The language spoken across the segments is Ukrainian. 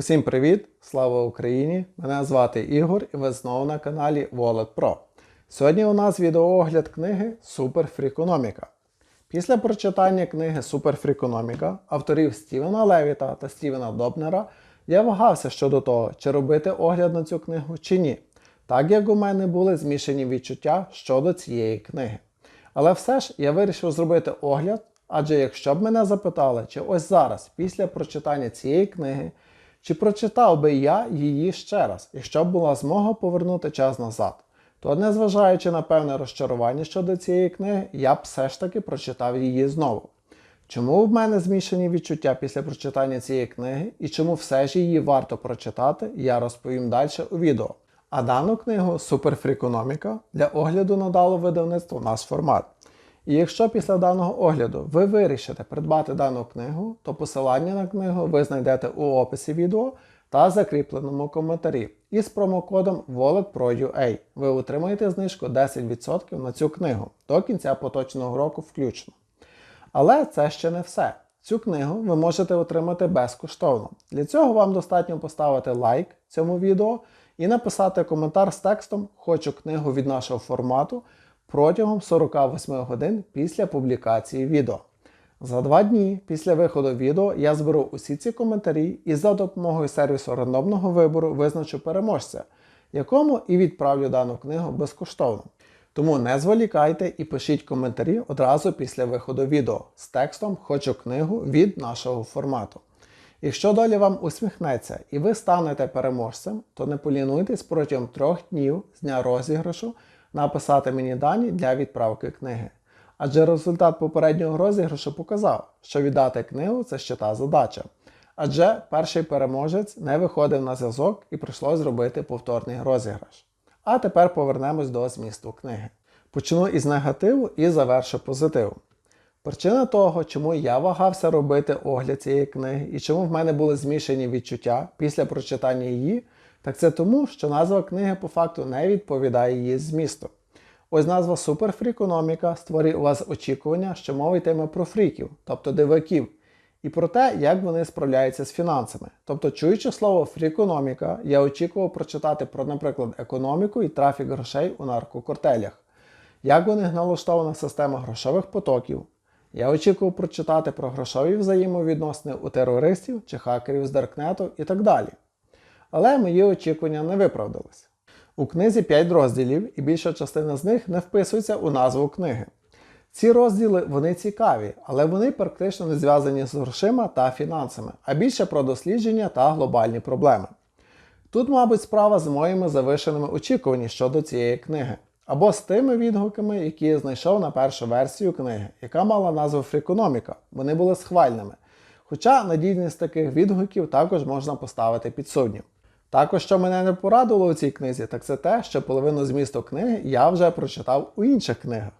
Усім привіт! Слава Україні! Мене звати Ігор і ви знову на каналі Wallet Pro. Сьогодні у нас відеоогляд книги Суперфрікономіка. Після прочитання книги Суперфрікономіка авторів Стівена Левіта та Стівена Добнера я вагався щодо того, чи робити огляд на цю книгу чи ні, так як у мене були змішані відчуття щодо цієї книги. Але все ж я вирішив зробити огляд, адже якщо б мене запитали, чи ось зараз, після прочитання цієї книги, чи прочитав би я її ще раз, якщо б була змога повернути час назад, то незважаючи на певне розчарування щодо цієї книги, я б все ж таки прочитав її знову. Чому в мене змішані відчуття після прочитання цієї книги і чому все ж її варто прочитати, я розповім далі у відео. А дану книгу Суперфрікономіка для огляду надало видавництво наш формат. І якщо після даного огляду ви вирішите придбати дану книгу, то посилання на книгу ви знайдете у описі відео та закріпленому коментарі. І з промокодом WalletPro.ua ви отримаєте знижку 10% на цю книгу до кінця поточного року включно. Але це ще не все. Цю книгу ви можете отримати безкоштовно. Для цього вам достатньо поставити лайк цьому відео і написати коментар з текстом Хочу книгу від нашого формату протягом 48 годин після публікації відео. За два дні після виходу відео я зберу усі ці коментарі і за допомогою сервісу рандомного вибору визначу переможця, якому і відправлю дану книгу безкоштовно. Тому не зволікайте і пишіть коментарі одразу після виходу відео з текстом Хочу книгу від нашого формату. Якщо доля вам усміхнеться і ви станете переможцем, то не полінуйтесь протягом трьох днів з дня розіграшу написати мені дані для відправки книги. Адже результат попереднього розіграшу показав, що віддати книгу це ще та задача. Адже перший переможець не виходив на зв'язок і прийшлось зробити повторний розіграш. А тепер повернемось до змісту книги. Почну із негативу і завершу позитивом. Причина того, чому я вагався робити огляд цієї книги і чому в мене були змішані відчуття після прочитання її, так це тому, що назва книги по факту не відповідає її змісту. Ось назва Суперфрікономіка створює у вас очікування, що мова йтиме про фріків, тобто диваків, і про те, як вони справляються з фінансами. Тобто, чуючи слово фрікономіка, я очікував прочитати про, наприклад, економіку і трафік грошей у наркокартелях, як у них налаштована система грошових потоків. Я очікував прочитати про грошові взаємовідносини у терористів чи хакерів з Даркнету і так далі. Але мої очікування не виправдалися. У книзі 5 розділів, і більша частина з них не вписується у назву книги. Ці розділи вони цікаві, але вони практично не зв'язані з грошима та фінансами, а більше про дослідження та глобальні проблеми. Тут, мабуть, справа з моїми завишеними очікуваннями щодо цієї книги, або з тими відгуками, які я знайшов на першу версію книги, яка мала назву Фрікономіка. Вони були схвальними. Хоча надійність таких відгуків також можна поставити під сумнів. Також, що мене не порадило у цій книзі, так це те, що половину змісту книги я вже прочитав у інших книгах.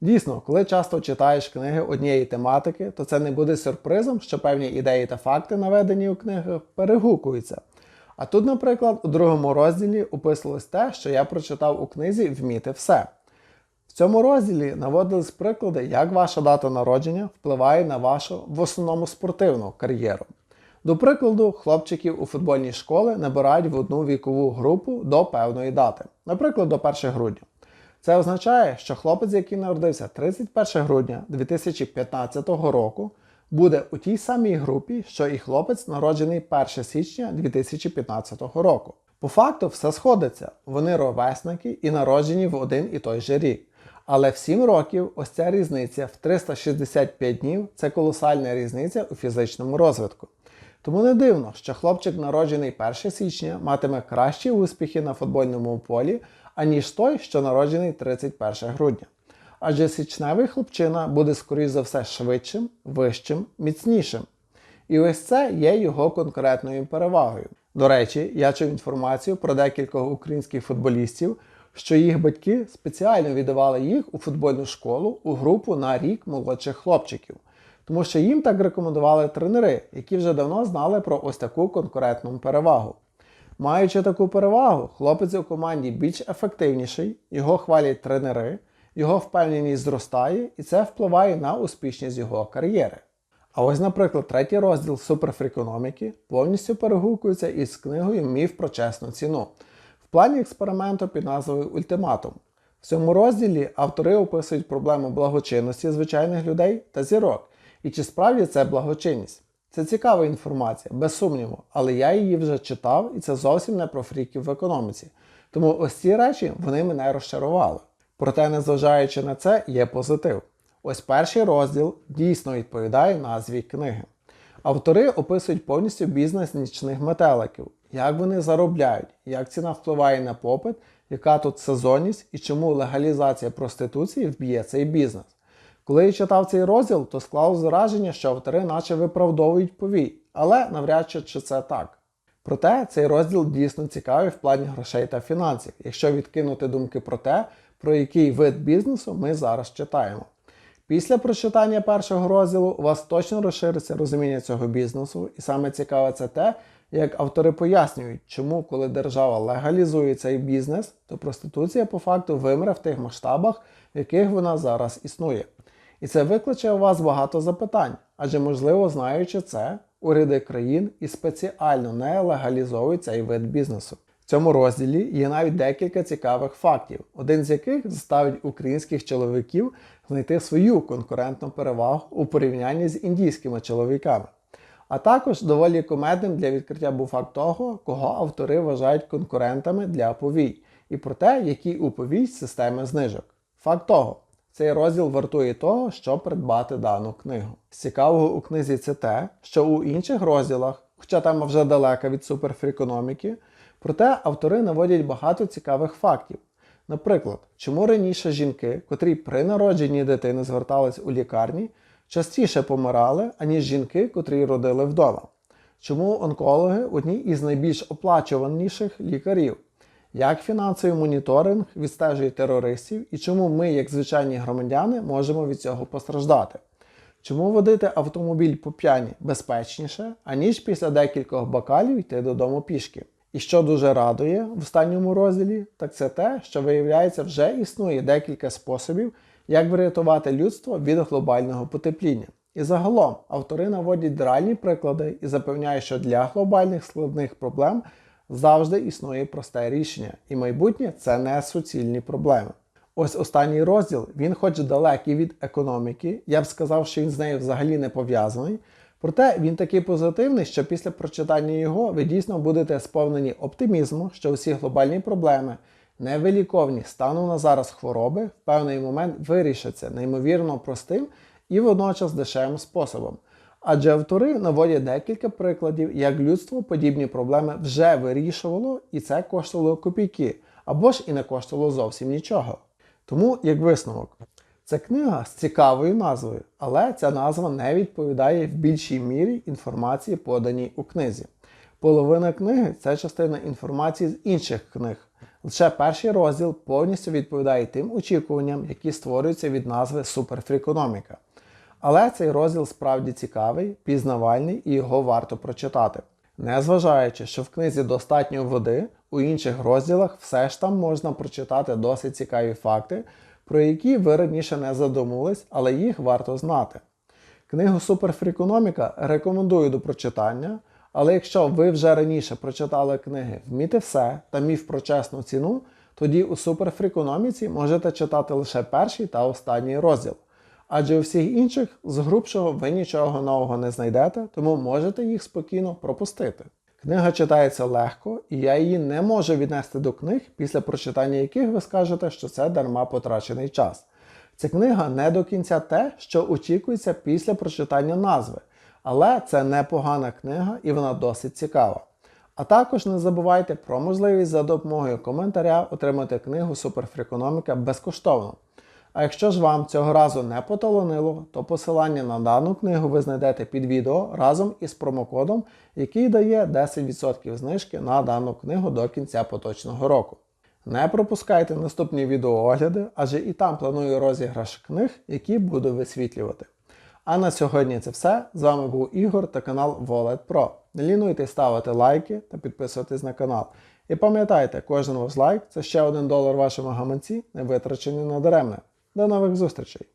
Дійсно, коли часто читаєш книги однієї тематики, то це не буде сюрпризом, що певні ідеї та факти, наведені у книгах, перегукуються. А тут, наприклад, у другому розділі описувалось те, що я прочитав у книзі Вміти все. В цьому розділі наводились приклади, як ваша дата народження впливає на вашу в основному спортивну кар'єру. До прикладу, хлопчиків у футбольній школі набирають в одну вікову групу до певної дати, наприклад, до 1 грудня. Це означає, що хлопець, який народився 31 грудня 2015 року, буде у тій самій групі, що і хлопець, народжений 1 січня 2015 року. По факту все сходиться, вони ровесники і народжені в один і той же рік. Але в 7 років ось ця різниця в 365 днів це колосальна різниця у фізичному розвитку. Тому не дивно, що хлопчик, народжений 1 січня, матиме кращі успіхи на футбольному полі, аніж той, що народжений 31 грудня. Адже січневий хлопчина буде, скоріш за все, швидшим, вищим, міцнішим. І ось це є його конкретною перевагою. До речі, я чув інформацію про декількох українських футболістів, що їх батьки спеціально віддавали їх у футбольну школу у групу на рік молодших хлопчиків. Тому що їм так рекомендували тренери, які вже давно знали про ось таку конкурентну перевагу. Маючи таку перевагу, хлопець у команді більш ефективніший, його хвалять тренери, його впевненість зростає і це впливає на успішність його кар'єри. А ось, наприклад, третій розділ суперфрікономіки повністю перегукується із книгою Міф про чесну ціну в плані експерименту під назвою Ультиматум. В цьому розділі автори описують проблему благочинності звичайних людей та зірок. І чи справді це благочинність? Це цікава інформація, без сумніву, але я її вже читав, і це зовсім не про фріків в економіці. Тому ось ці речі вони мене розчарували. Проте, незважаючи на це, є позитив. Ось перший розділ дійсно відповідає назві книги. Автори описують повністю бізнес нічних метеликів, як вони заробляють, як ціна впливає на попит, яка тут сезонність і чому легалізація проституції вб'є цей бізнес. Коли я читав цей розділ, то склалось враження, що автори наче виправдовують повій, але навряд чи це так. Проте цей розділ дійсно цікавий в плані грошей та фінансів, якщо відкинути думки про те, про який вид бізнесу ми зараз читаємо. Після прочитання першого розділу у вас точно розшириться розуміння цього бізнесу, і саме цікаве це те, як автори пояснюють, чому, коли держава легалізує цей бізнес, то проституція по факту вимре в тих масштабах, в яких вона зараз існує. І це викличе у вас багато запитань, адже, можливо, знаючи це, уряди країн і спеціально не легалізовують цей вид бізнесу. В цьому розділі є навіть декілька цікавих фактів, один з яких заставить українських чоловіків знайти свою конкурентну перевагу у порівнянні з індійськими чоловіками. А також доволі комедним для відкриття був факт того, кого автори вважають конкурентами для повій, і про те, які у повій системи знижок. Факт того, цей розділ вартує того, щоб придбати дану книгу. Цікавого у книзі це те, що у інших розділах, хоча тема вже далека від суперфрікономіки, проте автори наводять багато цікавих фактів. Наприклад, чому раніше жінки, котрі при народженні дитини звертались у лікарні, частіше помирали, аніж жінки, котрі родили вдома? Чому онкологи одні із найбільш оплачуваніших лікарів? Як фінансовий моніторинг відстежує терористів і чому ми, як звичайні громадяни, можемо від цього постраждати? Чому водити автомобіль по п'яні безпечніше, аніж після декількох бокалів йти додому пішки? І що дуже радує в останньому розділі, так це те, що виявляється, вже існує декілька способів, як врятувати людство від глобального потепління. І загалом автори наводять реальні приклади і запевняють, що для глобальних складних проблем завжди існує просте рішення, і майбутнє це не суцільні проблеми. Ось останній розділ, він хоч далекий від економіки, я б сказав, що він з нею взагалі не пов'язаний. Проте він такий позитивний, що після прочитання його ви дійсно будете сповнені оптимізму, що всі глобальні проблеми, невиліковні станом на зараз хвороби, в певний момент вирішаться неймовірно простим і водночас дешевим способом. Адже автори наводять декілька прикладів, як людство подібні проблеми вже вирішувало, і це коштувало копійки, або ж і не коштувало зовсім нічого. Тому, як висновок, це книга з цікавою назвою, але ця назва не відповідає в більшій мірі інформації, поданій у книзі. Половина книги це частина інформації з інших книг. Лише перший розділ повністю відповідає тим очікуванням, які створюються від назви Суперфрікономіка. Але цей розділ справді цікавий, пізнавальний і його варто прочитати. Незважаючи, що в книзі достатньо води, у інших розділах все ж там можна прочитати досить цікаві факти, про які ви раніше не задумувались, але їх варто знати. Книгу Суперфрікономіка рекомендую до прочитання, але якщо ви вже раніше прочитали книги Вміти все та міф про чесну ціну, тоді у суперфрікономіці можете читати лише перший та останній розділ. Адже у всіх інших з грубшого ви нічого нового не знайдете, тому можете їх спокійно пропустити. Книга читається легко, і я її не можу віднести до книг, після прочитання яких ви скажете, що це дарма потрачений час. Ця книга не до кінця те, що очікується після прочитання назви, але це непогана книга і вона досить цікава. А також не забувайте про можливість за допомогою коментаря отримати книгу Суперфрікономіка безкоштовно. А якщо ж вам цього разу не поталонило, то посилання на дану книгу ви знайдете під відео разом із промокодом, який дає 10% знижки на дану книгу до кінця поточного року. Не пропускайте наступні відеоогляди, адже і там планую розіграш книг, які буду висвітлювати. А на сьогодні це все. З вами був Ігор та канал Wallet Pro. Не лінуйте ставити лайки та підписуватись на канал. І пам'ятайте, кожен ваш лайк це ще один долар вашому гаманці, не витрачений на даремне. До нових зустрічей!